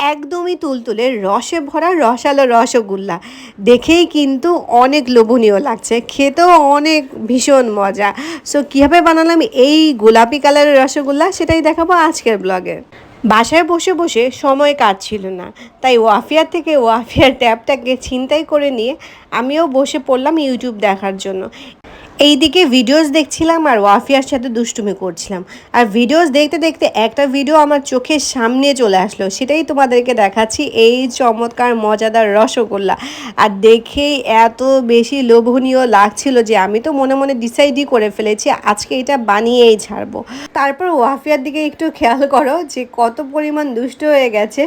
একদমই তুলতুলে, রসে ভরা রসালো রসগোল্লা। দেখেই কিন্তু অনেক লোভনীয় লাগছে। খেতেও অনেক ভীষণ মজা। সো কীভাবে বানালাম এই গোলাপি কালারের রসগোল্লা সেটাই দেখাবো আজকের ব্লগে। বাসায় বসে বসে সময় কাটছিল না। তাই ওয়াফিয়ার থেকে ওয়াফিয়ার ট্যাবটাকে ছিনতাই করে নিয়ে আমিও বসে পড়লাম ইউটিউব দেখার জন্য। এইদিকে ভিডিওস দেখছিলাম আর ওয়াফিয়ার সাথে দুষ্টুমি করছিলাম। আর ভিডিওস দেখতে দেখতে একটা ভিডিও আমার চোখের সামনে চলে আসলো, সেটাই তোমাদেরকে দেখাচ্ছি। এই চমৎকার, মজাদার রসগোল্লা। আর দেখেই এত বেশি লোভনীয় লাগছিল যে আমি তো মনে মনে ডিসাইডই করে ফেলেছি, আজকে এটা বানিয়েই ছাড়বো। তারপর ওয়াফিয়ার দিকে একটু খেয়াল করো যে কত পরিমাণ দুষ্ট হয়ে গেছে।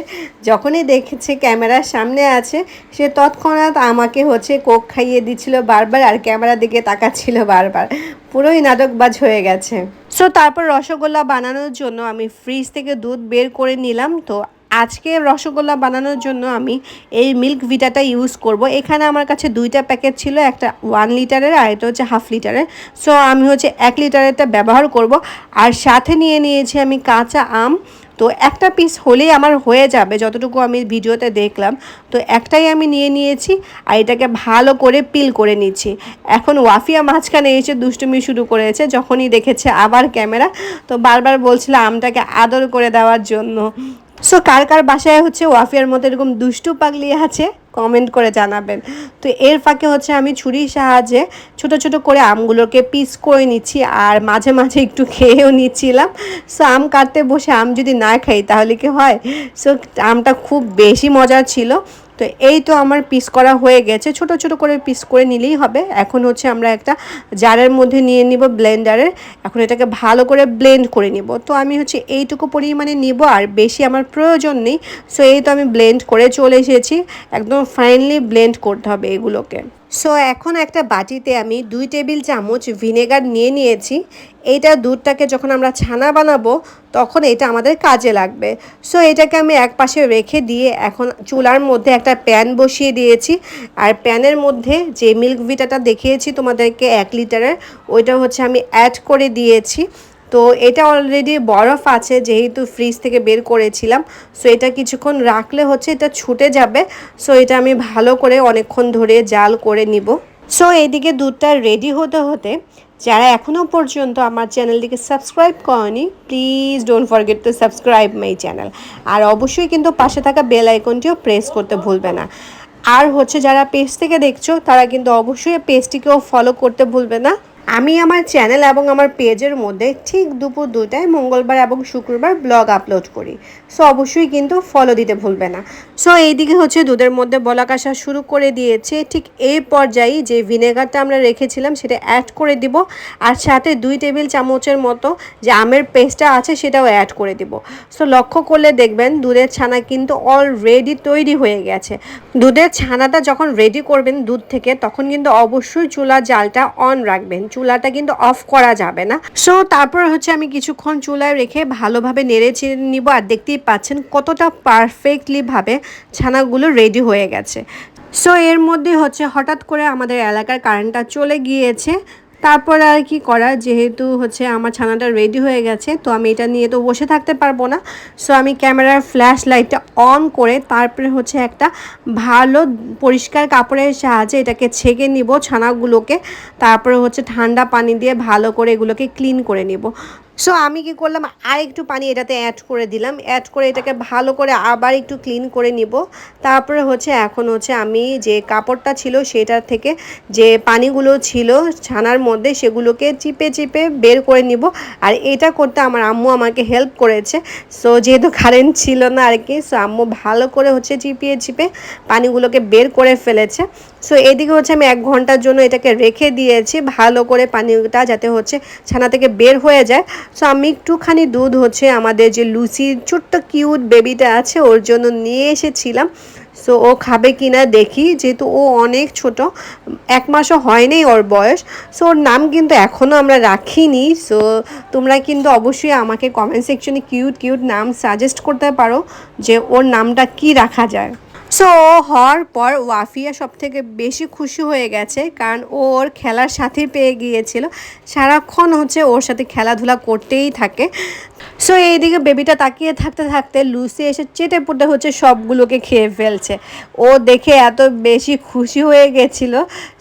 যখনই দেখেছে ক্যামেরার সামনে আছে, সে তৎক্ষণাৎ আমাকে হচ্ছে কোক খাইয়ে দিচ্ছিল বারবার, আর ক্যামেরার দিকে তাকাচ্ছিল বারবার। পুরোই নাটকবাজ হয়ে গেছে। সো তারপর রসগোল্লা বানানোর জন্য আমি ফ্রিজ থেকে দুধ বের করে নিলাম। তো, আজকে রসগোল্লা বানানোর জন্য আমি এই মিল্ক ভিটাটা ইউজ করব। এখানে আমার কাছে দুইটা প্যাকেট ছিল, একটা ওয়ান লিটারের আর এটা হচ্ছে হাফ লিটারের সো আমি হচ্ছে এক লিটারেরটা ব্যবহার করব। আর সাথে নিয়ে নিয়েছি আমি কাঁচা আম। তো একটা পিস হলেই আমার হয়ে যাবে, যতটুকু আমি ভিডিওতে দেখলাম। তো একটাই আমি নিয়ে নিয়েছি আর এটাকে ভালো করে পিল করে নিচ্ছি। এখন ওয়াফিয়া মাঝখানে এসে দুষ্টুমি শুরু করেছে, যখনই দেখেছে আবার ক্যামেরা, তো বারবার বলছিল আমটাকে আদর করে দেওয়ার জন্য। সো কার কার বাসায় হচ্ছে ওয়াফিয়ার মতো এরকম দুষ্টু পাগলি আছে? কমেন্ট করে জানাবেন। তো এর ফাঁকে হচ্ছে আমি ছুরির সাহায্যে ছোট ছোট করে আমগুলোকে পিস করে নিচ্ছি আর মাঝে মাঝে একটু খেয়েও নিচ্ছিলাম। সো আম কাটতে বসে আম যদি না খাই তাহলে কি হয়? সো আমটা খুব বেশি মজার ছিল। তো এই তো আমার পিস করা হয়ে গেছে। ছোট ছোট করে পিস করে নিলেই হবে। এখন হচ্ছে আমরা একটা জারের মধ্যে নিয়ে নিব ব্লেন্ডারের। এখন এটাকে ভালো করে ব্লেন্ড করে নিব। তো আমি হচ্ছে এইটুকু পরিমাণে নিব আর বেশি আমার প্রয়োজন নেই। সো এই তো আমি ব্লেন্ড করে চলে এসেছি। একদম ফাইনলি ব্লেন্ড করতে হবে এগুলোকে। সো এখন একটা বাটিতে আমি দুই টেবিল চামচ ভিনেগার নিয়ে নিয়েছি। এইটা দুধটাকে যখন আমরা ছানা বানাবো, তখন এটা আমাদের কাজে লাগবে। সো এটাকে আমি এক পাশে রেখে দিয়ে এখন চুলার মধ্যে একটা প্যান বসিয়ে দিয়েছি। আর প্যানের মধ্যে যে মিল্ক ভিটাটা দেখিয়েছি তোমাদেরকে এক লিটারের, ওইটা হচ্ছে আমি অ্যাড করে দিয়েছি। তো এটা অলরেডি বরফ আছে, যেহেতু ফ্রিজ থেকে বের করেছিলাম সো এটা কিছুক্ষণ রাখলে হচ্ছে এটা ছুটে যাবে সো এটা আমি ভালো করে অনেকক্ষণ ধরে জাল করে নিব। সো এইদিকে দুধটা রেডি হতে হতে, যারা এখনও পর্যন্ত আমার চ্যানেলটিকে সাবস্ক্রাইব করেনি please don't forget to subscribe my channel আর অবশ্যই কিন্তু পাশে থাকা বেল আইকনটিও প্রেস করতে ভুলবে না। আর হচ্ছে যারা পেজ থেকে দেখছ, তারা কিন্তু অবশ্যই পেজটিকেও ফলো করতে ভুলবে না। আমি আমার চ্যানেল এবং আমার পেজের মধ্যে ঠিক দুপুর দুটায় মঙ্গলবার এবং শুক্রবার ব্লগ আপলোড করি। সো অবশ্যই কিন্তু ফলো দিতে ভুলবে না। সো এইদিকে হচ্ছে দুধের মধ্যে বলাক আসা শুরু করে দিয়েছে। ঠিক এই পর্যায়ে যে ভিনেগারটা আমরা রেখেছিলাম, সেটা অ্যাড করে দিব। আর সাথে দুই টেবিল চামচের মতো যে আমের পেস্টটা আছে, সেটাও অ্যাড করে দিব। সো লক্ষ্য করলে দেখবেন দুধের ছানা কিন্তু অলরেডি তৈরি হয়ে গেছে। দুধের ছানাটা যখন রেডি করবেন দুধ থেকে, তখন কিন্তু অবশ্যই চুলা জালটা অন রাখবেন। চুলাটা কিন্তু অফ করা যাবে না। সো তারপর হচ্ছে আমি কিছুক্ষণ চুলায় রেখে ভালোভাবে নেড়ে চেড়ে নিব আর দেখতেই পাচ্ছেন কতটা পারফেক্টলি ভাবে ছানাগুলো রেডি হয়ে গেছে। সো এর মধ্যে হচ্ছে হঠাৎ করে আমাদের এলাকার কারেন্টটা চলে গিয়েছে। তারপর আর কি করা যেহেতু হচ্ছে আমার ছানাটা রেডি হয়ে গেছে, তো আমি এটা নিয়ে তো বসে থাকতে পারব না। সো আমি ক্যামেরার ফ্ল্যাশ লাইটটা অন করে তারপরে হচ্ছে একটা ভালো পরিষ্কার কাপড়ের সাহায্যে এটাকে ছেঁকে নিব ছানাগুলোকে। তারপরে হচ্ছে ঠান্ডা পানি দিয়ে ভালো করে এগুলোকে ক্লিন করে নিব। সো আমি কি করলাম? আর একটু পানি এটাতে অ্যাড করে দিলাম। অ্যাড করে এটাকে ভালো করে আবার একটু ক্লিন করে নিব। তারপরে হচ্ছে, এখন হচ্ছে আমি যে কাপড়টা ছিল সেটার থেকে যে পানিগুলো ছিল ছানার মধ্যে সেগুলোকে চিপে চিপে বের করে নিব। আর এটা করতে আমার আম্মু আমাকে হেল্প করেছে। সো যেহেতু কারেন্ট ছিল না আর কি সো আম্মু ভালো করে হচ্ছে চিপিয়ে চিপে পানিগুলোকে বের করে ফেলেছে। সো এদিকে হচ্ছে আমি এক ঘণ্টার জন্য এটাকে রেখে দিয়েছি, ভালো করে পানিটা যাতে হচ্ছে ছানা থেকে বের হয়ে যায়। সো আমি একটুখানি দুধ হচ্ছে আমাদের যে লুচির ছোট্ট কিউট বেবিটা আছে, ওর জন্য নিয়ে এসেছিলাম। সো ও খাবে কিনা দেখি, যেহেতু ও অনেক ছোট, এক মাসও হয়নি ওর বয়স। সো ওর নাম কিন্তু এখনও আমরা রাখিনি। সো তোমরা কিন্তু অবশ্যই আমাকে কমেন্ট সেকশনে কিউট কিউট নাম সাজেস্ট করতে পারো যে ওর নামটা কি রাখা যায়। সো হওয়ার পর ওয়াফিয়া সব থেকে বেশি খুশি হয়ে গেছে কারণ ওর খেলার সাথে পেয়ে গিয়েছিল। সারাক্ষণ হচ্ছে ওর সাথে খেলাধুলা করতেই থাকে। সো এইদিকে বেবিটা তাকিয়ে থাকতে থাকতে লুসি এসে চেটে পুটে হচ্ছে সবগুলোকে খেয়ে ফেলছে। ও দেখে এত বেশি খুশি হয়ে গেছিল।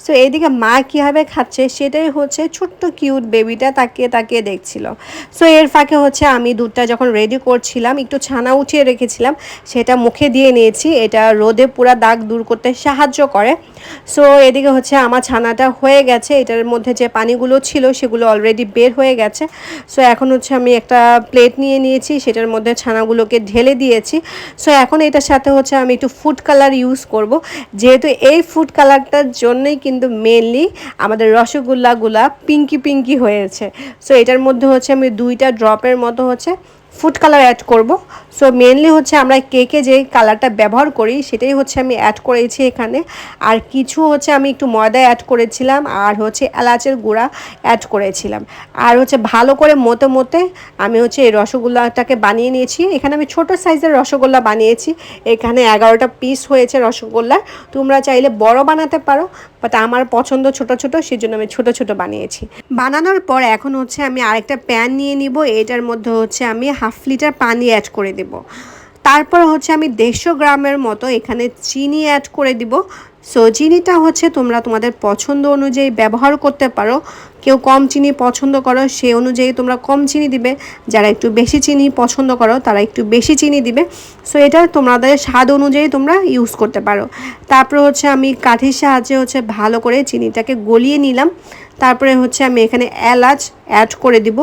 সো এইদিকে মা কীভাবে খাচ্ছে সেটাই হচ্ছে ছোট্ট কিউট বেবিটা তাকিয়ে তাকিয়ে দেখছিল। সো এর ফাঁকে হচ্ছে আমি দুধটা যখন রেডি করছিলাম, একটু ছানা উঠিয়ে রেখেছিলাম, সেটা মুখে দিয়ে নিয়েছি। এটা রোদে পুরা দাগ দূর করতে সাহায্য করে। সো এদিকে হচ্ছে আমার ছানাটা হয়ে গেছে। এটার মধ্যে যে পানিগুলো ছিল সেগুলো অলরেডি বের হয়ে গেছে। সো এখন হচ্ছে আমি একটা প্লেট নিয়ে নিয়েছি, সেটার মধ্যে ছানাগুলোকে ঢেলে দিয়েছি। সো এখন এটার সাথে হচ্ছে আমি একটু ফুড কালার ইউজ করব। যেহেতু এই ফুড কালারটার জন্যই কিন্তু মেনলি আমাদের রসগোল্লাগুলা পিঙ্কি পিঙ্কি হয়েছে। সো এটার মধ্যে হচ্ছে আমি দুইটা ড্রপের মতো হচ্ছে ফুড কালার অ্যাড করব। সো মেনলি হচ্ছে আমরা কেকে যে কালারটা ব্যবহার করি, সেটাই হচ্ছে আমি অ্যাড করেছি এখানে। আর কিছু হচ্ছে আমি একটু ময়দা অ্যাড করেছিলাম, আর হচ্ছে এলাচের গুঁড়া অ্যাড করেছিলাম। আর হচ্ছে ভালো করে মতে মতে আমি হচ্ছে এই রসগোল্লাটাকে বানিয়ে নিয়েছি। এখানে আমি ছোট সাইজের রসগোল্লা বানিয়েছি। এখানে এগারোটা পিস হয়েছে রসগোল্লার। তোমরা চাইলে বড় বানাতে পারো বাট আমার পছন্দ ছোট ছোট, সেজন্য আমি ছোট ছোট বানিয়েছি। বানানোর পর এখন হচ্ছে আমি আরেকটা প্যান নিয়ে নিব। এটার মধ্যে হচ্ছে আমি হাফ লিটার পানি অ্যাড করে দেব। তারপর হচ্ছে আমি দেড়শো গ্রামের মতো এখানে চিনি অ্যাড করে দিব। সো চিনিটা হচ্ছে তোমরা তোমাদের পছন্দ অনুযায়ী ব্যবহার করতে পারো। কেউ কম চিনি পছন্দ করো সেই অনুযায়ী তোমরা কম চিনি দিবে। যারা একটু বেশি চিনি পছন্দ করো, তারা একটু বেশি চিনি দিবে। সো এটা তোমাদের স্বাদ অনুযায়ী তোমরা ইউজ করতে পারো। তারপর হচ্ছে আমি কাঠির সাহায্যে হচ্ছে ভালো করে চিনিটাকে গলিয়ে নিলাম। তারপরে হচ্ছে আমি এখানে এলাচ অ্যাড করে দিব।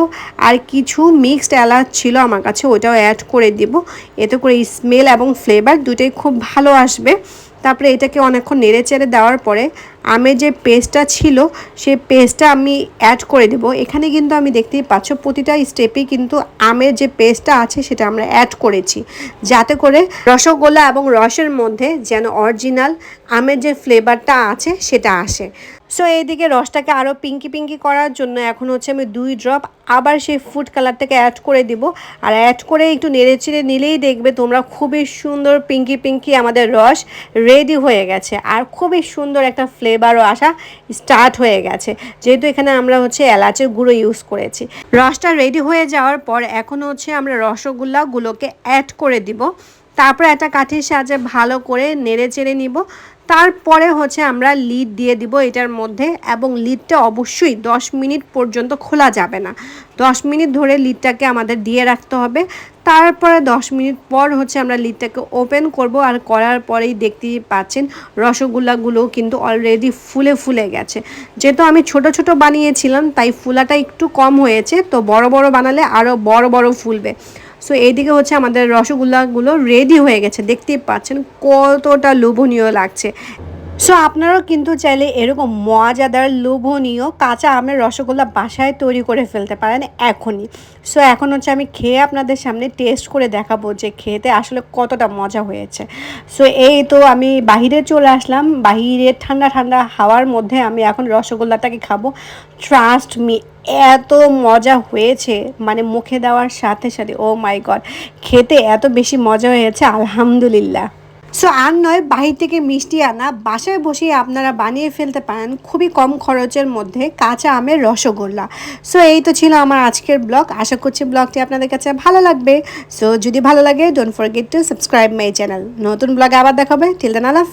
আর কিছু মিক্সড এলাচ ছিল আমার কাছে ওটাও অ্যাড করে দিব। এতে করে স্মেল এবং ফ্লেভার দুটোই খুব ভালো আসবে। তারপরে এটাকে অনেকক্ষণ নেড়ে চেড়ে দেওয়ার পরে আমের যে পেস্টটা ছিল, সেই পেস্টটা আমি অ্যাড করে দেব। এখানে কিন্তু আমি দেখতেই পাচ্ছ প্রতিটা স্টেপে কিন্তু আমের যে পেস্টটা আছে, সেটা আমরা অ্যাড করেছি। যাতে করে রসগোল্লা এবং রসের মধ্যে যেন অরিজিনাল আমের যে ফ্লেভারটা আছে, সেটা আসে। সো এইদিকে রসটাকে আরও পিঙ্কি পিঙ্কি করার জন্য এখন হচ্ছে আমি দুই ড্রপ আবার সেই ফুড কালারটাকে অ্যাড করে দিব। আর অ্যাড করে একটু নেড়ে চেড়ে নিলেই দেখবে তোমরা খুবই সুন্দর পিঙ্কি পিঙ্কি আমাদের রস রেডি হয়ে গেছে। আর খুবই সুন্দর একটা ফ্লেভারও আসা স্টার্ট হয়ে গেছে। যেহেতু এখানে আমরা হচ্ছে এলাচের গুঁড়ো ইউজ করেছি। রসটা রেডি হয়ে যাওয়ার পর এখন হচ্ছে আমরা রসগোল্লাগুলোকে অ্যাড করে দিব। তারপর একটা কাঠির সাহায্যে ভালো করে নেড়ে চেড়ে নিব। তারপরে হচ্ছে আমরা লিড দিয়ে দিব এটার মধ্যে এবং লিডটা অবশ্যই 10 মিনিট পর্যন্ত খোলা যাবে না। 10 মিনিট ধরে লিডটাকে আমাদের দিয়ে রাখতে হবে। তারপরে 10 মিনিট পর হচ্ছে আমরা লিডটাকে ওপেন করব আর করার পরেই দেখতেই পাচ্ছেন রসগোল্লাগুলো কিন্তু অলরেডি ফুলে ফুলে গেছে। যেহেতু আমি ছোট ছোট বানিয়েছিলাম, তাই ফুলাটা একটু কম হয়েছে, তো বড় বড় বানালে আরও বড় বড় ফুলবে। সো এইদিকে হচ্ছে আমাদের রসগোল্লাগুলো রেডি হয়ে গেছে। দেখতেই পাচ্ছেন কতটা লোভনীয় লাগছে। সো আপনারাও কিন্তু চাইলে এরকম মজাদার, লোভনীয় কাঁচা আমের রসগোল্লা বাসায় তৈরি করে ফেলতে পারেন এখনই। সো এখন হচ্ছে আমি খেয়ে আপনাদের সামনে টেস্ট করে দেখাবো যে খেতে আসলে কতটা মজা হয়েছে। সো এই তো আমি বাহিরে চলে আসলাম। বাহিরে ঠান্ডা ঠান্ডা হাওয়ার মধ্যে আমি এখন রসগোল্লাটাকে খাব। ট্রাস্ট মি এত মজা হয়েছে। মানে মুখে দেওয়ার সাথে সাথে ও মাই গড খেতে এত বেশি মজা হয়েছে, আলহামদুলিল্লাহ। সো আর নয়, বাহির থেকে মিষ্টি আনা, বাসায় বসেই আপনারা বানিয়ে ফেলতে পারেন খুবই কম খরচের মধ্যে কাঁচা আমের রসগোল্লা। সো এই তো ছিল আমার আজকের ব্লগ। আশা করছি ব্লগটি আপনাদের কাছে ভালো লাগবে। সো যদি ভালো লাগে don't forget to subscribe my channel নতুন ব্লগে আবার দেখাবে। টিল দেন আল্লাহ